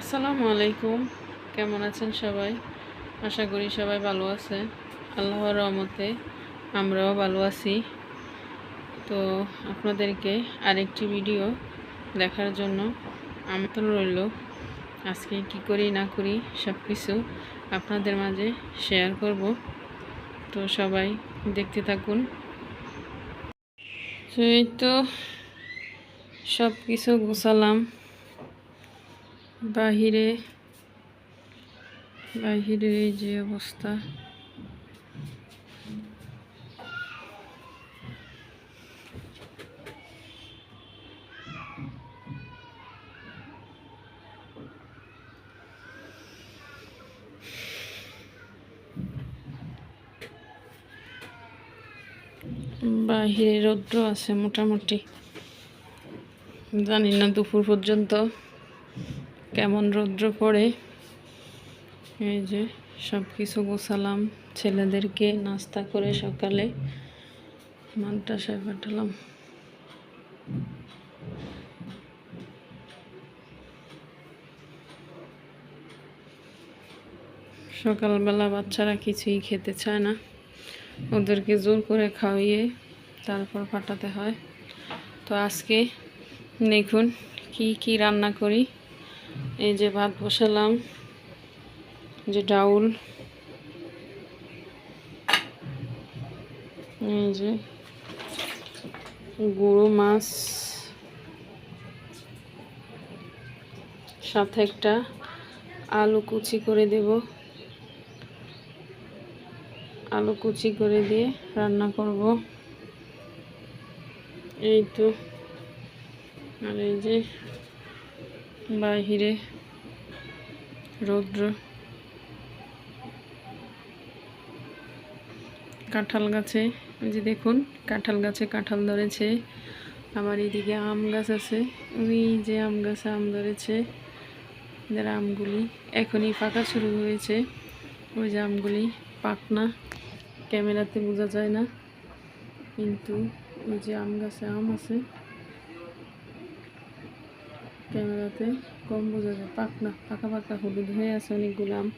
আসসালামু আলাইকুম। কেমন আছেন সবাই? আশা করি সবাই ভালো আছে। আল্লাহর রহমতে আমরাও ভালো আছি। তো আপনাদেরকে আরেকটি ভিডিও দেখার জন্য আমন্ত্রণ রইল। আজকে কি করি, না করি সব কিছু আপনাদের মাঝে শেয়ার করব। তো সবাই দেখতে থাকুন। তো তো সব কিছু গুছালাম। বাহিরে বাহিরের এই যে অবস্থা। বাহিরে রৌদ্র আছে মোটামুটি। জানি না দুপুর পর্যন্ত। কেমন রৌদ্র পড়ে। এই যে সব কিছু গোছালাম, ছেলেদেরকে নাস্তা করে সকালে মাদ্রাসায় পাঠালাম। সকালবেলা বাচ্চারা কিছুই খেতে চায় না। ওদেরকে জোর করে খাওয়িয়ে তারপর পাঠাতে হয়। তো আজকে দেখুন কি কি রান্না করি। এই যে ভাত বসালাম যে ডাউল, এই যে গুঁড়ো মাছ, সাথে একটা আলু কুচি করে দেব। আলু কুচি করে দিয়ে রান্না করব। এই তো, আর এই যে বাহিরে, রৌদ্র। কাঁঠাল গাছে ওই যে দেখুন, কাঁঠাল গাছে কাঁঠাল ধরেছে। আমার এদিকে আম গাছ আছে, ওই যে আম গাছে আম ধরেছে। যারা আমগুলি এখনই পাকা শুরু হয়েছে। ওই যে আমগুলি পাকনা, ক্যামেরাতে বোঝা যায় না। কিন্তু ওই যে আম গাছে আম আছে। ক্যামেরাতে কম বোঝা যায় পাক না পাকা পাকা হলুদ হয়ে আছে অনেকগুলো আম।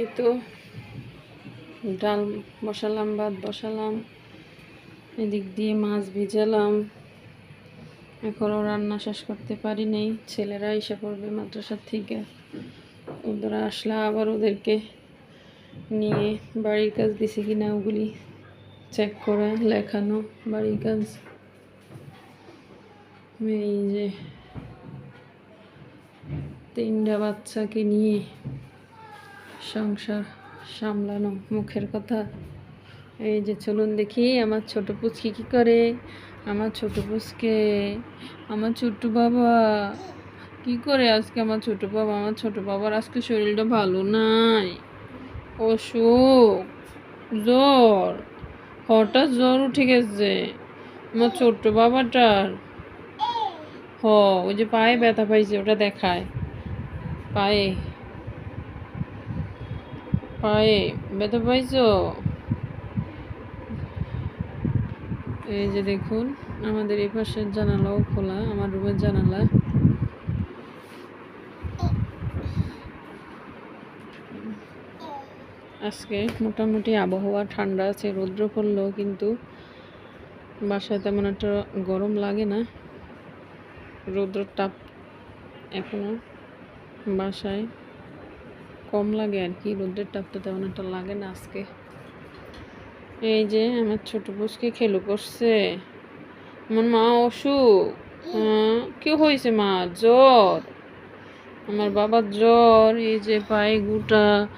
এই তো ডাল বসালাম, ভাত বসালাম, এদিক দিয়ে মাছ ভিজালাম। এখনও রান্না শেষ করতে পারি নেই, ছেলেরা এসে পড়বে মাদ্রাসার থেকে। ওরা আসলে আবার ওদেরকে নিয়ে বাড়ির কাজ দিছে কিনা ওগুলি চেক করা, লেখানো, বাড়ির কাজ। এই যে তিনটা বাচ্চাকে নিয়ে সংসার সামলানো মুখের কথা। এই যে চলুন দেখি, আমার ছোট পুচকি কি করে? আমার ছোট পুচকে, আমার ছোট্ট বাবা কি করে আজকে আমার ছোট বাবা? আমার ছোট বাবার আজকে শরীরটা ভালো নাই। অসুখ, জ্বর, হঠাৎ জ্বর উঠে গেছে। আমার ছোট্ট বাবাটার ওই যে পায়ে ব্যথা পাইছে, ওটা দেখায়। পায়ে। পায়ে। ব্যথা পাইছো? এই যে দেখুন, আমাদের এই পাশের জানালাও খোলা, আমার রুমের জানালা। আজকে মোটামুটি আবহাওয়া ঠান্ডা আছে, রৌদ্র পড়লেও কিন্তু বাসায় তেমন একটা গরম লাগে না। রৌদ্রের তাপ এখনও বাসায় কম লাগে আর কি, রোদ্রের তাপটা তেমন একটা লাগে না আজকে। এই যে আমার ছোট বুসকে খেলো করছে। আমার মা অসুখ। কি হয়েছে মা? জ্বর। আমার বাবার জ্বর, এই যে পায়ে গুটা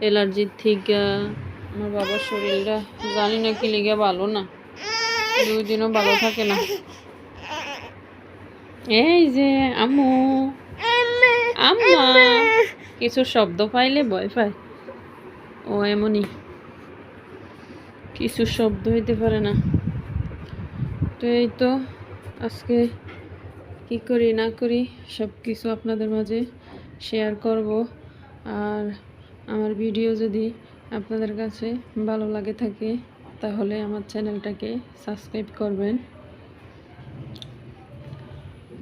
অ্যালার্জির থেকে। আমার বাবার শরীরটা জানি না কি লেগে ভালো না। দুই দিনও ভালো থাকে না। এই যে আম্মু। আম্মা কিছু শব্দ পাইলে ভয় পায়। ও এমনই কিছু শব্দ হইতে পারে না। তো এই তো আজকে কি করি না করি সব কিছু আপনাদের মাঝে শেয়ার করব। আর আমার ভিডিও যদি আপনাদের কাছে ভালো লাগে থাকে তাহলে আমার চ্যানেলটাকে সাবস্ক্রাইব করবেন।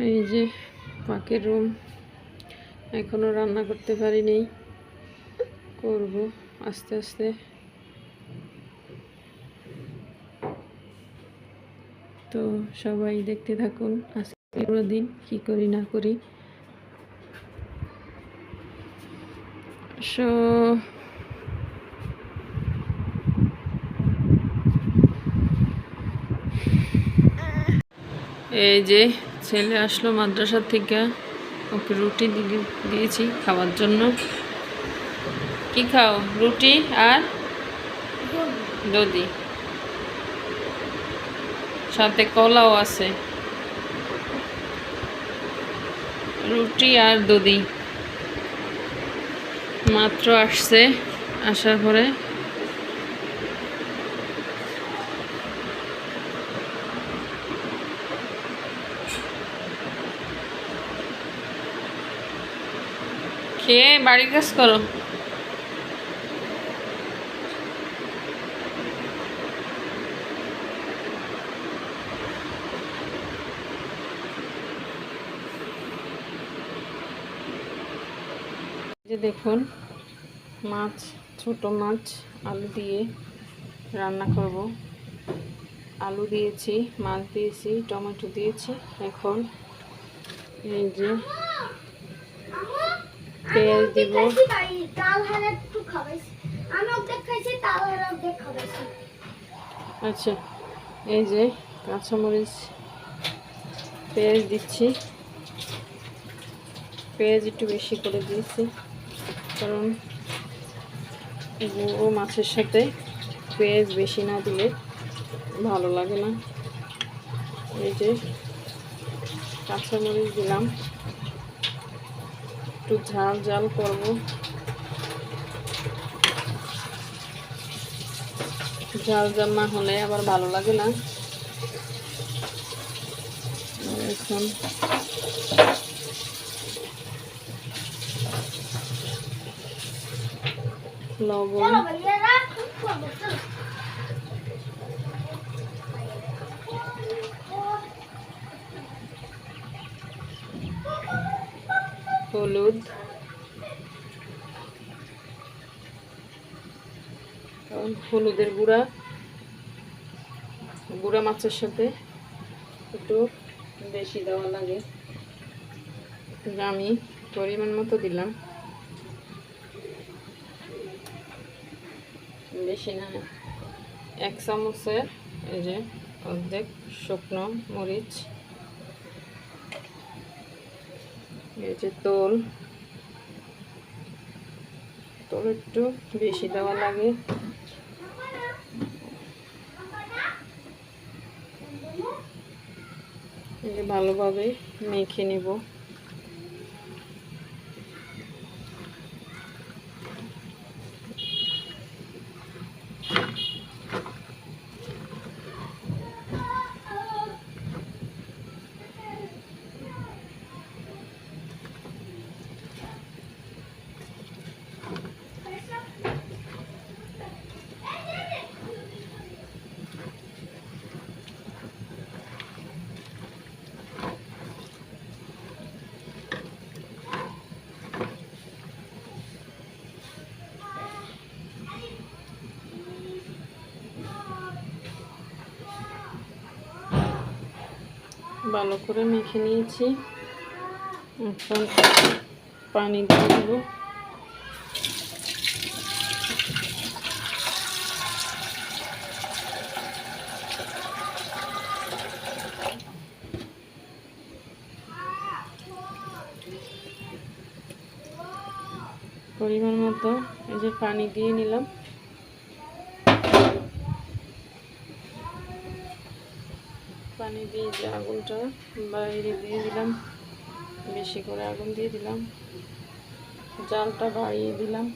এই যে পাকের রুম। এখনও রান্না করতে পারিনি। করব আস্তে আস্তে। তো সবাই দেখতে থাকুন আজকে পুরো দিন কী করি না করি। সো এই যে ছেলে আসলো মাদ্রাসার থেকে, ওকে রুটি দিয়ে দিয়েছি খাওয়ার জন্য। কি খাও? রুটি আর দধি। সাথে কলাও আছে। রুটি আর দধি। মাত্র আসছে, আসার পরে খেয়ে বাড়ির কাজ করো। যে দেখুন, মাছ, ছোট মাছ, আলু দিয়ে রান্না করব। আলু দিয়েছি, মাছ দিয়েছি, টমেটো দিয়েছি। এখন এই যে পেঁয়াজ দিব খাইছি তাই তাল হারে একটু খাওয়াইছি আমি অর্ধেক খাইছি তাল হারে অর্ধেক খাওয়াইছি। আচ্ছা এই যে কাঁচামরিচ পেঁয়াজ দিচ্ছি। পেঁয়াজ একটু বেশি করে দিয়েছি কারণ গুঁড়ো মাছের সাথে পেঁয়াজ বেশি না দিলে ভালো লাগে না। এই যে কাঁচামরিচ দিলাম। একটু ঝাল জাল করব। ঝাল জাল না হলে আবার ভালো লাগে না। এখন লবণ হলুদ। হলুদের গুঁড়া গুঁড়া মাছের সাথে একটু বেশি দেওয়া লাগে। আমি পরিমাণ মতো দিলাম। বেশি না, এক চামচের এই যে অর্ধেক শুকনো মরিচ। এই যে তোল। তোল একটু বেশি দেওয়া লাগে। ভালোভাবে মেখে নেব। ভালো করে মেখে নিয়েছি। এখন পানি দিয়ে পরিমাণ মতো এই যে পানি দিয়ে নিলাম। পানি দিয়ে যে আগুনটা বাইরে দিয়ে দিলাম। বেশি করে আগুন দিয়ে দিলাম। জালটা বাড়িয়ে দিলাম।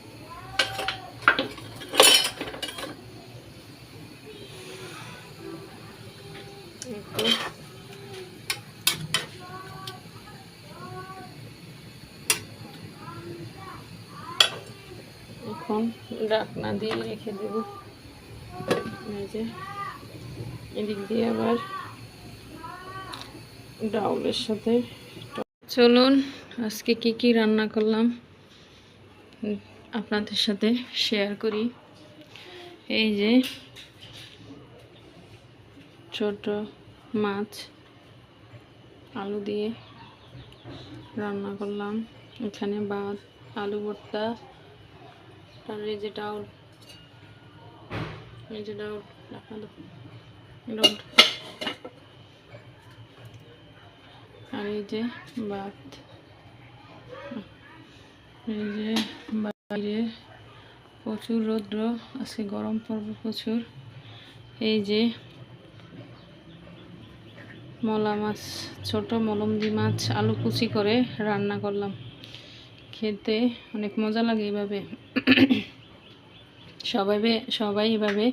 এখন ডাকনা দিয়ে রেখে দেব। এদিক দিয়ে আবার ডাউলের সাথে। চলুন, আজকে কি কি রান্না করলাম আপনাদের সাথে শেয়ার করি। এই যে ছোট মাছ, আলু দিয়ে রান্না করলাম। এখানে ভাত, আলু ভর্তা, আর এই যে ডাউল। এই যে ডাউল ডাউল। আর এই যে ভাত এই যে বাইরে প্রচুর রৌদ্র, আজকে গরম পড়বে প্রচুর। এই যে মলা মাছ, ছোট মলমদি মাছ, আলু কুচি করে রান্না করলাম। খেতে অনেক মজা লাগে এভাবে সবাই সবাই এভাবে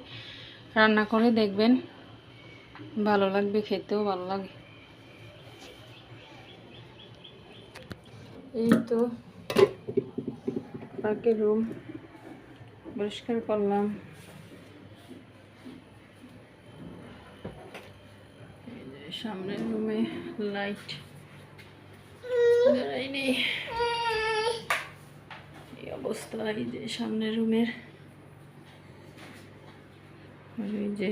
রান্না করে দেখবেন। ভালো লাগবে, খেতেও ভালো লাগে। এই তো পার্কের রুম পরিষ্কার করলাম। সামনের রুমে লাইট দেখাইনি এই অবস্থা, এই যে সামনের রুমের। আর এই যে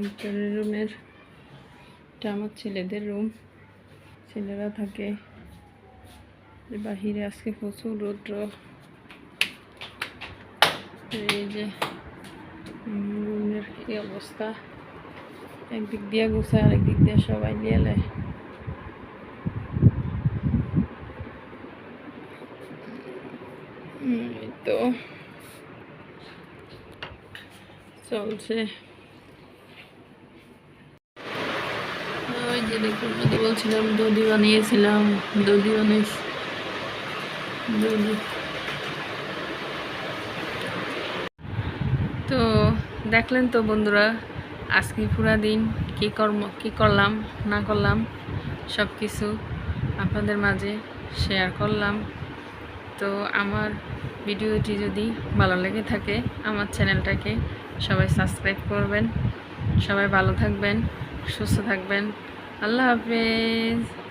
ভিতরের রুমের, এটা আমার ছেলেদের রুম। ছেলেরা থাকে বাহিরে আজকে প্রচুর রৌদ্র। এই যে রুমের এই অবস্থা? একদিক দিয়ে গুছায়, আরেক দিক দিয়ে সবাই নিয়ে তো চলছে। ওই যে দেখুন বলছিলাম দধি বানিয়েছিলাম, দধি বানিয়েছি। তো দেখলেন তো বন্ধুরা, আজকে পুরা দিন কী কর্ম, কী করলাম, না করলাম সব কিছু আপনাদের মাঝে শেয়ার করলাম। তো আমার ভিডিওটি যদি ভালো লেগে থাকে, আমার চ্যানেলটাকে সবাই সাবস্ক্রাইব করবেন। সবাই ভালো থাকবেন, সুস্থ থাকবেন। আল্লাহ হাফেজ।